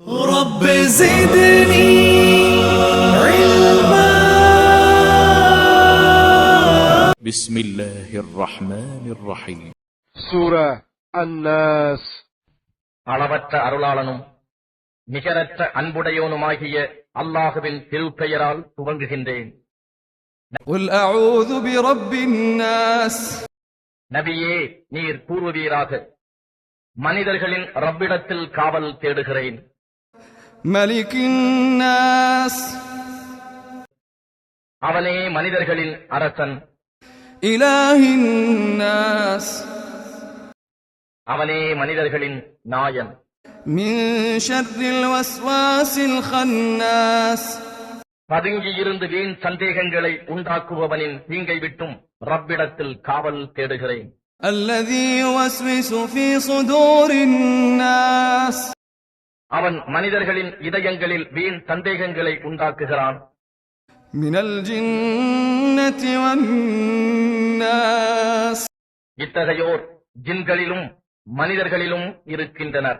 رب زدني علما بسم الله الرحمن الرحيم சூரா அன்னாஸ் அளவற்ற அருளாளனும் நிகரற்ற அன்புடையோனுமாகிய அல்லாஹுவின் திருப்பெயரால் துவங்குகின்றேன் قل أعوذ برب الناس நபியே நீர் கூறுவீராக மனிதர்களின் ரப்பிடத்தில் காவல் தேடுகிறேன் ملك الناس அவனே மனிதர்களின் அரசன் إله الناس அவனே மனிதர்களின் நாயன் من شر الوسواس الخناس பதுங்கியிருந்து வீண் சந்தேகங்களை உண்டாக்குபவனின் தீங்கை விட்டும் ரப்பிடத்தில் காவல் தேடுகிறேன் الذي يوسوس في صدور الناس அவன் மனிதர்களின் இதயங்களில் வீண் சந்தேகங்களை உண்டாக்குகிறான். இத்தகையோர் ஜின்களிலும் மனிதர்களிலும் இருக்கின்றனர்.